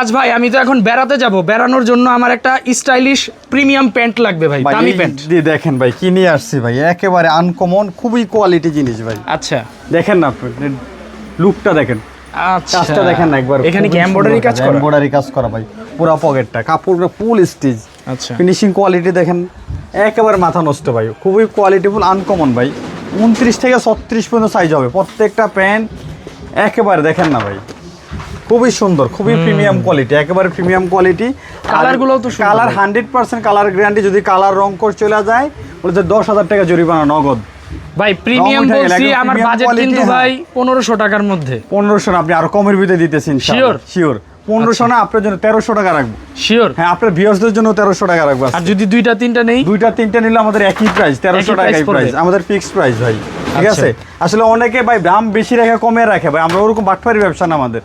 আজ ভাই আমি তো এখন বেড়াতে যাব। বেড়ানোর জন্য আমার একটা স্টাইলিশ প্রিমিয়াম প্যান্ট লাগবে ভাই দামি প্যান্ট। দেখেন ভাই কি নিয়ে আসছি ভাই একেবারে আনকমন খুবই কোয়ালিটি জিনিস ভাই। আচ্ছা। দেখেন না আপনি লুকটা দেখেন। আচ্ছা। দেখেন না একবার এখানে কি এমব্রয়ডারি কাজ করা? এমব্রয়ডারি কাজ করা ভাই পুরো পকেটটা কাপড়টা ফুল স্টিচ আচ্ছা। ফিনিশিং কোয়ালিটি দেখেন একেবারে মাথা নষ্ট ভাই খুবই কোয়ালিটিফুল আনকমন ভাই। উনত্রিশ থেকে ছত্রিশ পর্যন্ত সাইজ হবে প্রত্যেকটা প্যান্ট একেবারে দেখেন না ভাই। খুবই সুন্দর খুবই প্রিমিয়াম কোয়ালিটি একেবারে প্রিমিয়াম কোয়ালিটি কালারগুলোও তো colour. Hundred percent colour guarantee যদি কালার রং করে চলে যায় বলছে দশ হাজার টাকা জরিমানা নগদ। ভাই প্রিমিয়াম বলছি আমার বাজেট কিন্তু হ্যাঁ। ভাই পনেরোশো টাকার মধ্যে। পনেরোশো না আপনি আরও কমের ভিতরে দিতেছেন Sure? শিওর পনেরোশো না আপনার জন্য তেরোশো টাকা রাখব। শিওর হ্যাঁ আপনার ভিউয়ার্সদের জন্য তেরোশো টাকা রাখব আর যদি দুইটা তিনটা নেই? দুইটা তিনটা নিলে আমাদের একই প্রাইস তেরোশো টাকাই প্রাইস আমাদের ফিক্সড প্রাইস ভাই। ঠিক আচ্ছা। আছে? আসলে অনেকে ভাই দাম বেশি রেখে কমে রাখে ভাই আমরা ওরকম বাটফারি ব্যবসা না আমাদের।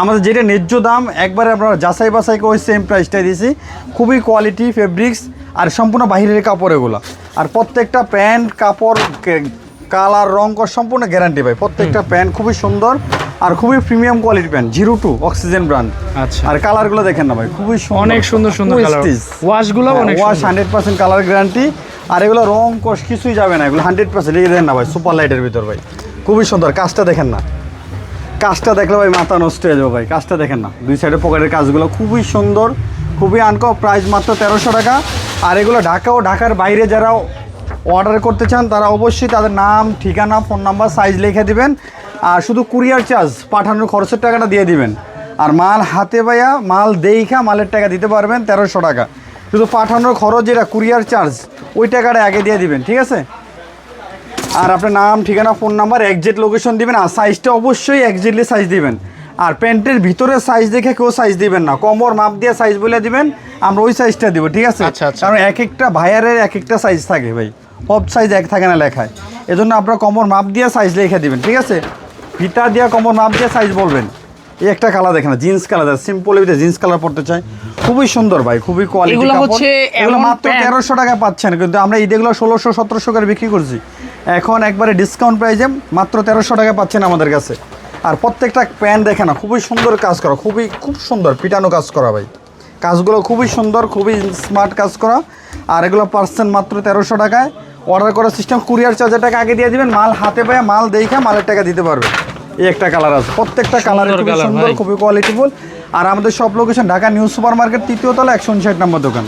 আমাদের যেটা ন্যায্য দাম একবারে আমরা যাচাই বাছাই করে ওই সেম প্রাইসটাই দিয়েছি। খুবই কোয়ালিটি ফেব্রিক্স আর সম্পূর্ণ বাহিরের কাপড় এগুলো। আর প্রত্যেকটা প্যান্ট কাপড় কালার রং কর সম্পূর্ণ গ্যারান্টি ভাই। প্রত্যেকটা প্যান্ট খুবই সুন্দর আর খুবই premium quality pant zero two oxygen brand আচ্ছা। আর কালারগুলো দেখেন না ভাই খুবই অনেক সুন্দর সুন্দর কালার ওয়াশগুলো অনেক wash. Hundred percent colour guarantee আর এগুলো রং কোষ কিছুই যাবে না, এগুলো হান্ড্রেড পার্সেন্ট এই দেখেন না ভাই সুপার লাইটের ভিতর ভাই। খুবই সুন্দর, কাজটা দেখেন না। কাজটা দেখলে ভাই মাথা নষ্ট হয়ে যাবে ভাই, কাজটা দেখেন না। দুই সাইডে পকেটের কাজগুলো খুবই সুন্দর, খুবই আনকো প্রাইস মাত্র তেরোশো টাকা। আর এগুলো ঢাকা ও ঢাকার বাইরে যারা অর্ডার করতে চান, তারা অবশ্যই তাদের নাম, ঠিকানা ফোন নাম্বার সাইজ লিখে দিবেন। আর শুধু কুরিয়ার চার্জ পাঠানোর খরচের টাকাটা দিয়ে দিবেন। আর মাল হাতে পাইয়া মাল দেইখা মালের টাকা দিতে পারবেন তেরোশো টাকা। শুধু পাঠানোর খরচ যেটা কুরিয়ার চার্জ ওই টাকাটা আগে দিয়ে দিবেন ঠিক আছে? আর আপনার নাম ঠিকানা ফোন নাম্বার একজেক্ট লোকেশন দিবেন আর সাইজটা অবশ্যই একজেক্টলি সাইজ দিবেন। আর প্যান্টের ভিতরে সাইজ দেখে কেউ সাইজ দিবেন না। কমর মাপ দিয়ে সাইজ বলে দিবেন আমরা ওই সাইজটা দিব ঠিক আছে? আচ্ছা, আচ্ছা। কারণ এক একটা ভাইয়ারের এক একটা সাইজ থাকে ভাই। সব সাইজ এক থাকে না লেখায়। এজন্য আপনার কমর মাপ দিয়ে সাইজ লিখে দিবেন ঠিক আছে? ফিতা দিয়ে কমর মাপ দিয়ে সাইজ বলবেন। এই একটা কালার দেখেন জিন্স কালার সিম্পল ভিতরে জিন্স কালার পড়তে চাই খুবই সুন্দর ভাই খুবই কোয়ালিটি এগুলো হচ্ছে এগুলো মাত্র pant- তেরোশো টাকা পাচ্ছেন কিন্তু আমরা ঈদেগুলো ষোলোশো সতেরোশো করে বিক্রি করছি। এখন একবারে ডিসকাউন্ট প্রাইজে মাত্র তেরোশো টাকা পাচ্ছেন আমাদের কাছে। আর প্রত্যেকটা প্যান্ট দেখে না খুবই সুন্দর কাজ করা খুবই খুব সুন্দর পিটানো কাজ করা ভাই। কাজগুলো খুবই সুন্দর খুবই স্মার্ট কাজ করা। আর এগুলো পার্সেন্ট মাত্র তেরোশো টাকায়। অর্ডার করার সিস্টেম কুরিয়ার চার্জের টাকা আগে দিয়ে দিবেন মাল হাতে পায়ে মাল দেখে মালের টাকা দিতে পারবে। এই একটা কালার আছে। প্রত্যেকটা কালার খুবই সুন্দর খুবই কোয়ালিটিফুল আর আমাদের সব location Dhaka new super market তৃতীয় তলা একশো উনষাট নম্বর দোকান।